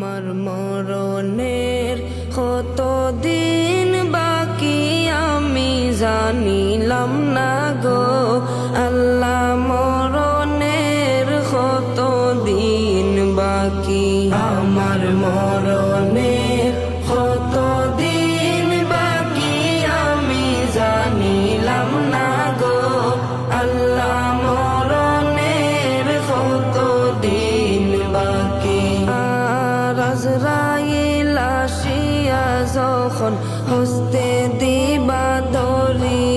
আমার মরণের দিন বাকি আমি জানিলাম না গো। যখন হস্তে দিবা দলি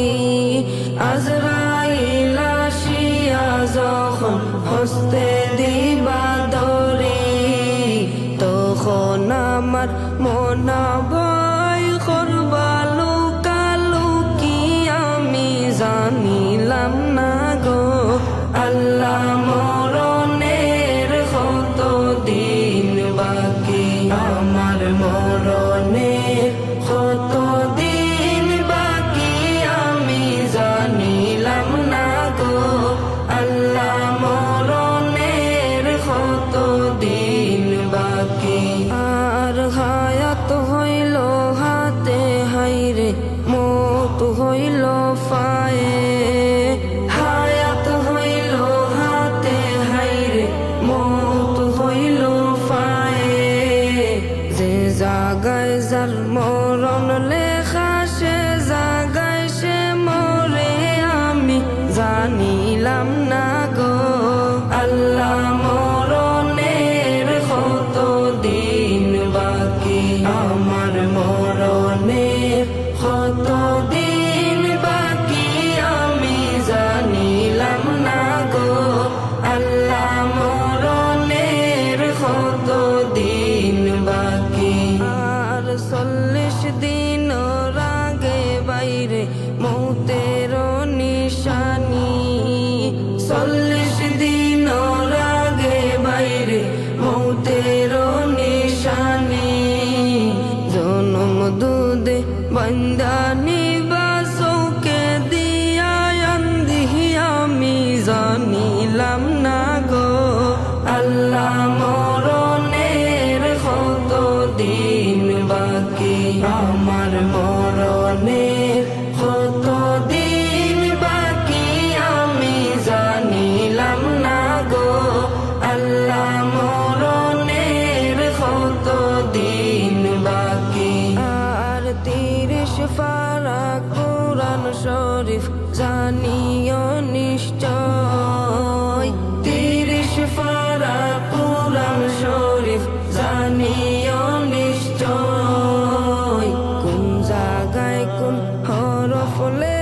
আজরাইল আসিয়া যখন হস্তে দিবা দলি তখন আমার মনাবা থাকি। আর হায়াত হইল হাতে হাইরে মত হইল ফায়ে হায়াত হইল হাতে হাইরে মত হইল ফায়ে যে জাগায় যার মরণ লে চল্লিশ দিন লাগে বাইরে, মৌতের নিশানি। জনম দুধে বন্দানি বাসকে দিয়া আমি জানিলাম না গো, আল্লাহ awful.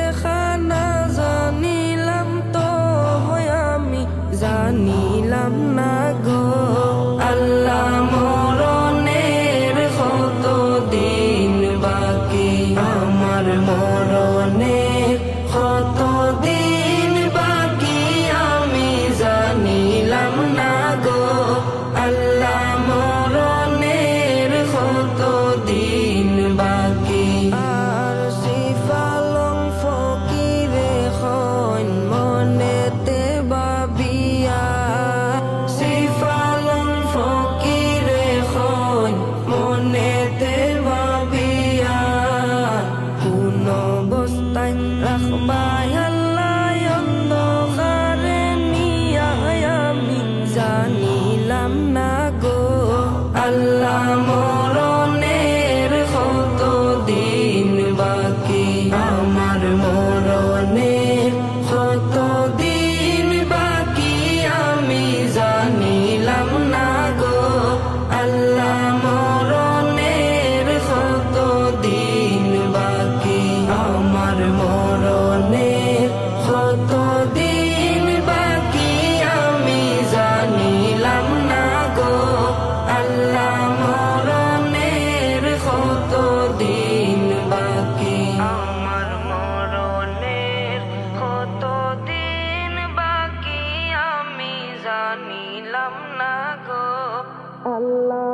পারলাম না গো আল্লাহ আল্লাহ।